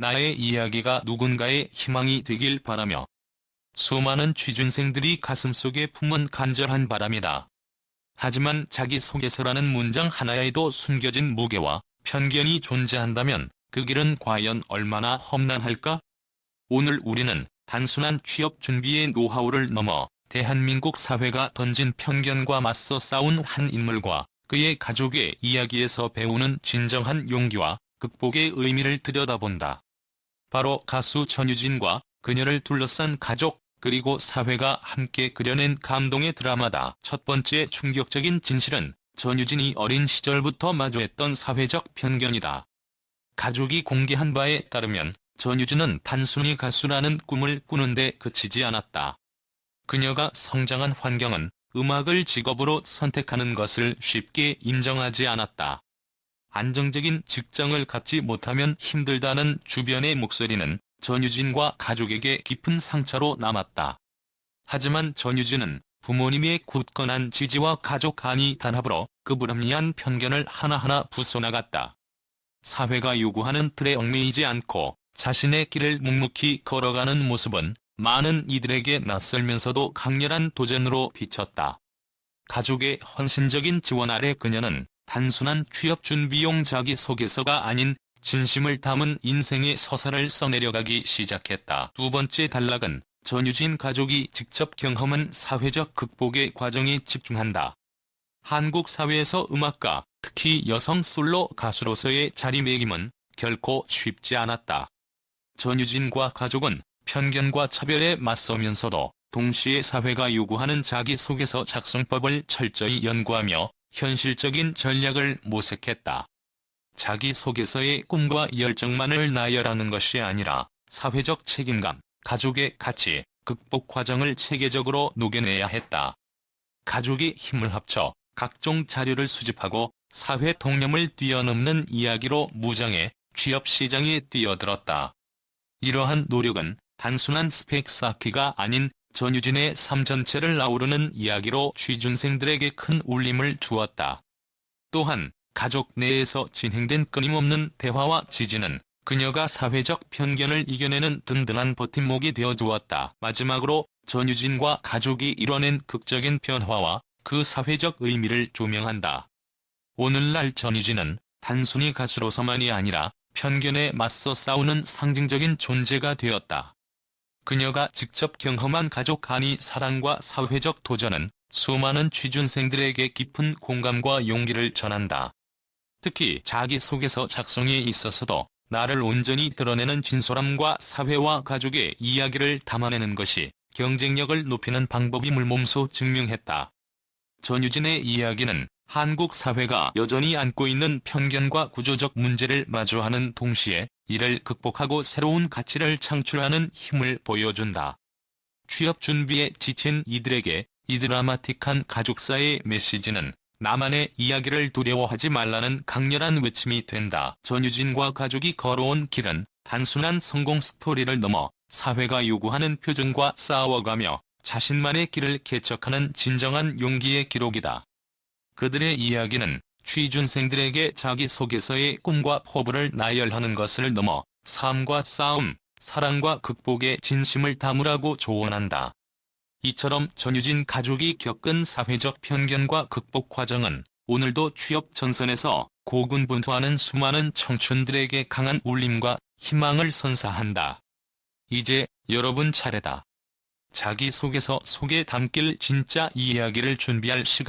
나의 이야기가 누군가의 희망이 되길 바라며 수많은 취준생들이 가슴속에 품은 간절한 바람이다. 하지만 자기소개서라는 문장 하나에도 숨겨진 무게와 편견이 존재한다면 그 길은 과연 얼마나 험난할까? 오늘 우리는 단순한 취업 준비의 노하우를 넘어 대한민국 사회가 던진 편견과 맞서 싸운 한 인물과 그의 가족의 이야기에서 배우는 진정한 용기와 극복의 의미를 들여다본다. 바로 가수 전유진과 그녀를 둘러싼 가족, 그리고 사회가 함께 그려낸 감동의 드라마다. 첫 번째 충격적인 진실은 전유진이 어린 시절부터 마주했던 사회적 편견이다. 가족이 공개한 바에 따르면 전유진은 단순히 가수라는 꿈을 꾸는데 그치지 않았다. 그녀가 성장한 환경은 음악을 직업으로 선택하는 것을 쉽게 인정하지 않았다. 안정적인 직장을 갖지 못하면 힘들다는 주변의 목소리는 전유진과 가족에게 깊은 상처로 남았다. 하지만 전유진은 부모님의 굳건한 지지와 가족 간이 단합으로 그 불합리한 편견을 하나하나 부숴나갔다. 사회가 요구하는 틀에 얽매이지 않고 자신의 길을 묵묵히 걸어가는 모습은 많은 이들에게 낯설면서도 강렬한 도전으로 비쳤다. 가족의 헌신적인 지원 아래 그녀는 단순한 취업 준비용 자기소개서가 아닌 진심을 담은 인생의 서사를 써내려가기 시작했다. 두 번째 단락은 전유진 가족이 직접 경험한 사회적 극복의 과정에 집중한다. 한국 사회에서 음악가, 특히 여성 솔로 가수로서의 자리매김은 결코 쉽지 않았다. 전유진과 가족은 편견과 차별에 맞서면서도 동시에 사회가 요구하는 자기소개서 작성법을 철저히 연구하며 현실적인 전략을 모색했다. 자기소개서의 꿈과 열정만을 나열하는 것이 아니라 사회적 책임감, 가족의 가치, 극복 과정을 체계적으로 녹여내야 했다. 가족이 힘을 합쳐 각종 자료를 수집하고 사회 통념을 뛰어넘는 이야기로 무장해 취업 시장에 뛰어들었다. 이러한 노력은 단순한 스펙 쌓기가 아닌 전유진의 삶 전체를 아우르는 이야기로 취준생들에게 큰 울림을 주었다. 또한 가족 내에서 진행된 끊임없는 대화와 지지는 그녀가 사회적 편견을 이겨내는 든든한 버팀목이 되어 주었다. 마지막으로 전유진과 가족이 이뤄낸 극적인 변화와 그 사회적 의미를 조명한다. 오늘날 전유진은 단순히 가수로서만이 아니라 편견에 맞서 싸우는 상징적인 존재가 되었다. 그녀가 직접 경험한 가족 간의 사랑과 사회적 도전은 수많은 취준생들에게 깊은 공감과 용기를 전한다. 특히 자기소개서 작성에 있어서도 나를 온전히 드러내는 진솔함과 사회와 가족의 이야기를 담아내는 것이 경쟁력을 높이는 방법임을 몸소 증명했다. 전유진의 이야기는 한국 사회가 여전히 안고 있는 편견과 구조적 문제를 마주하는 동시에 이를 극복하고 새로운 가치를 창출하는 힘을 보여준다. 취업 준비에 지친 이들에게 이 드라마틱한 가족사의 메시지는 나만의 이야기를 두려워하지 말라는 강렬한 외침이 된다. 전유진과 가족이 걸어온 길은 단순한 성공 스토리를 넘어 사회가 요구하는 표준과 싸워가며 자신만의 길을 개척하는 진정한 용기의 기록이다. 그들의 이야기는 취준생들에게 자기소개서의 꿈과 포부를 나열하는 것을 넘어 삶과 싸움, 사랑과 극복의 진심을 담으라고 조언한다. 이처럼 전유진 가족이 겪은 사회적 편견과 극복 과정은 오늘도 취업 전선에서 고군분투하는 수많은 청춘들에게 강한 울림과 희망을 선사한다. 이제 여러분 차례다. 자기소개서 속에 담길 진짜 이야기를 준비할 시간